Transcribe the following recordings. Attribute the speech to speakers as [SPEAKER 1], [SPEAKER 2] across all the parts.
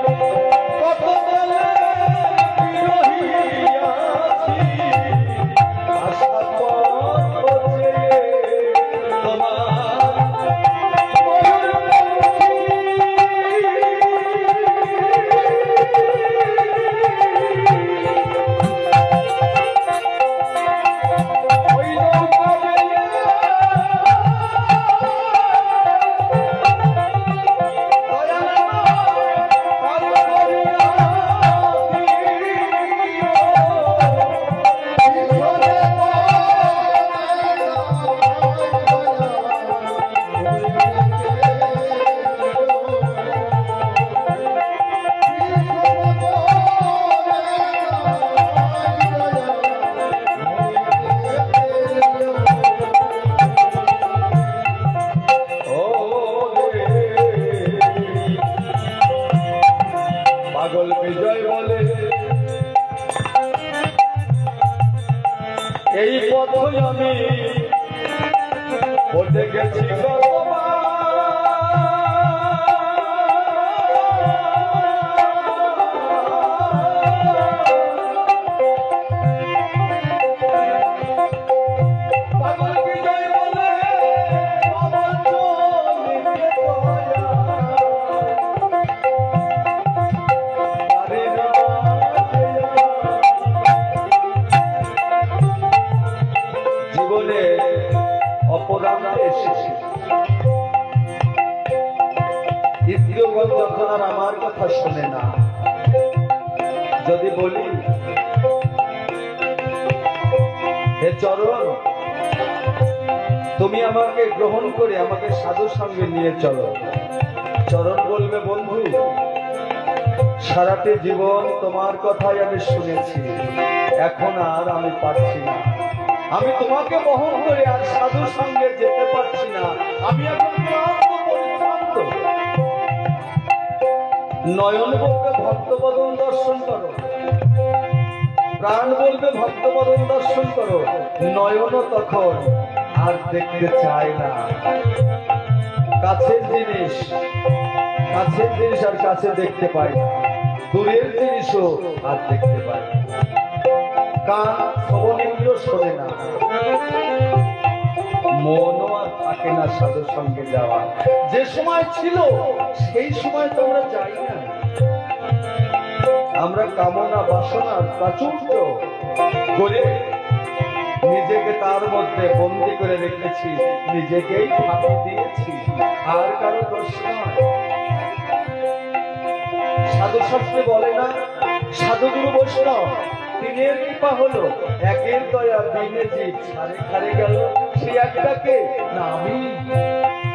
[SPEAKER 1] you. পাগল বিজয় বলে। এই পথই আমি। পথে গেছি পাগল আর আমার কথা শোনে না। যদি বলি, হে চরণ, তুমি আমাকে গ্রহণ করে আমাকে সাধুর সঙ্গে নিয়ে চলো। চরণ বলবে, বন্ধু, সারাটি জীবন তোমার কথাই আমি শুনেছি, এখন আর আমি পারছি না। আমি তোমাকে বহন করে আর সাধুর সঙ্গে যেতে পারছি না। আমি এখন নয়ন বলবে ভক্তবদন দর্শন করো। প্রাণ বলবে ভক্তবদন দর্শন করো। নয়নও তখন আর দেখতে চায় না। কাছের জিনিস কাছের জিনিস আর কাছে দেখতে পাই না। দূরের জিনিসও আর দেখতে পাই না। কান শ্রবণেন্দ্র শোনে না। মনও আর থাকে না সাধুর সঙ্গে যাওয়া যে সময় ছিল, সেই সময় তো যাই না। আমরা কামনা, বাসনা, প্রাচুর্য করে নিজেকে তার মধ্যে বন্দি করে রেখেছি, নিজেকেই ফাঁকি দিয়েছি। আর কারও দোষ নয়। সাধু শাস্ত্রে বলে না, সাধুগুরু বৈষ্ণব। তিনের কৃপা হলো, একের দয়া দিনে জীব ছাড়ে গেল সে একটাকে না আমি।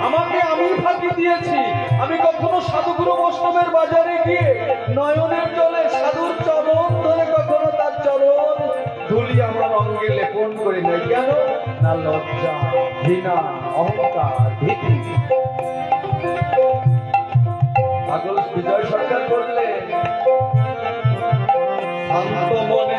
[SPEAKER 1] আমাকে আমি ফাঁকি দিয়েছি। আমি কখনো সাধুগুরু বৈষ্ণবের বাজারে গিয়ে নয়নের জলে সাধুর চরণ ধরে কখনো তার চরণ ধুলি আমার অঙ্গে লেপন করে নেই। কেন? না লজ্জা, ঘৃণা, অহংকার, ভীতি। বিজয় সরকার শান্ত মনে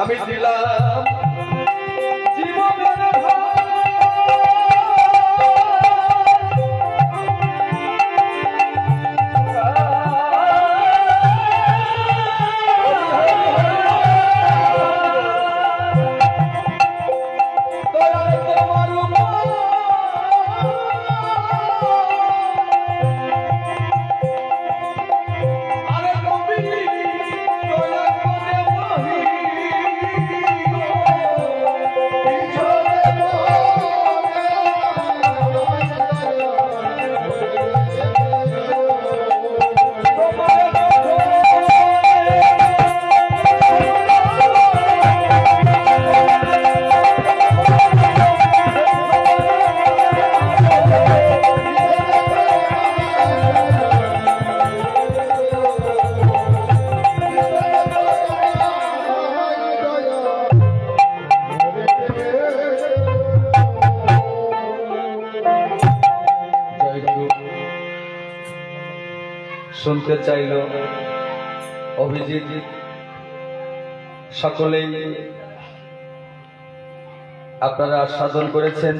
[SPEAKER 1] আমি দিলাম শুনতে চাইল অভিজিৎ। সকলেই আপনারা সাধন করেছেন।